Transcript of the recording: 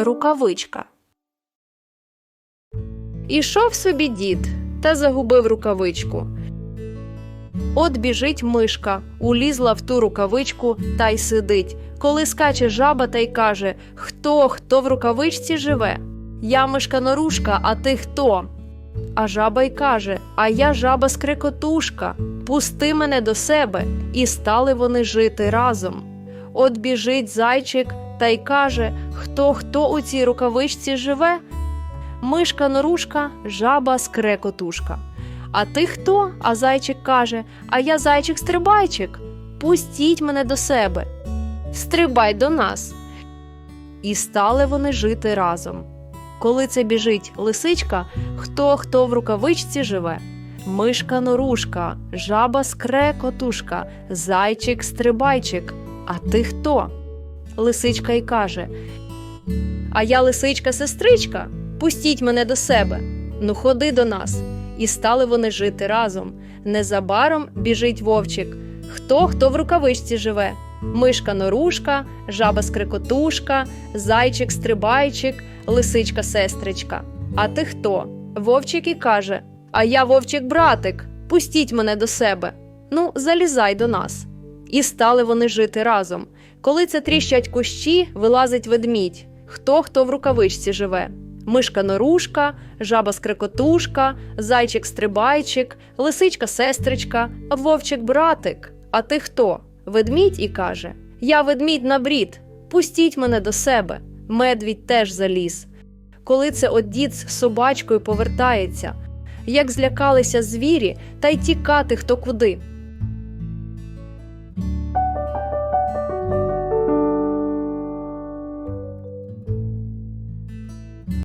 Рукавичка. Ішов собі дід та загубив рукавичку. От біжить мишка, улізла в ту рукавичку та й сидить. Коли скаче жаба та й каже: Хто, хто в рукавичці живе? Я мишка норушка, а ти хто? А жаба й каже: А я жаба скрикотушка, пусти мене до себе. І стали вони жити разом. От біжить зайчик та й каже: Хто, хто у цій рукавичці живе? Мишка норушка, жаба скрекотушка. А ти хто? А зайчик каже: А я зайчик стрибайчик. Пустіть мене до себе. Стрибай до нас. І стали вони жити разом. Коли це біжить лисичка, хто хто в рукавичці живе? Мишка норушка, жаба скрекотушка, зайчик стрибайчик. А ти хто? Лисичка й каже: А я лисичка сестричка, пустіть мене до себе. Ну, ходи до нас. І стали вони жити разом. Незабаром біжить вовчик. Хто хто в рукавичці живе? Мишка норушка, жаба скрикотушка, зайчик стрибайчик, лисичка сестричка. А ти хто? Вовчик і каже: А я вовчик братик, пустіть мене до себе. Ну, залізай до нас. І стали вони жити разом. Коли це тріщать кущі, вилазить ведмідь. Хто хто в рукавичці живе? Мишка норушка, жаба скрикотушка, зайчик стрибайчик, лисичка сестричка, вовчик братик. А ти хто? Ведмідь і каже: Я ведмідь на брід, пустіть мене до себе. Медвідь теж заліз. Коли це от дід з собачкою повертається, як злякалися звірі, та й тікати хто куди.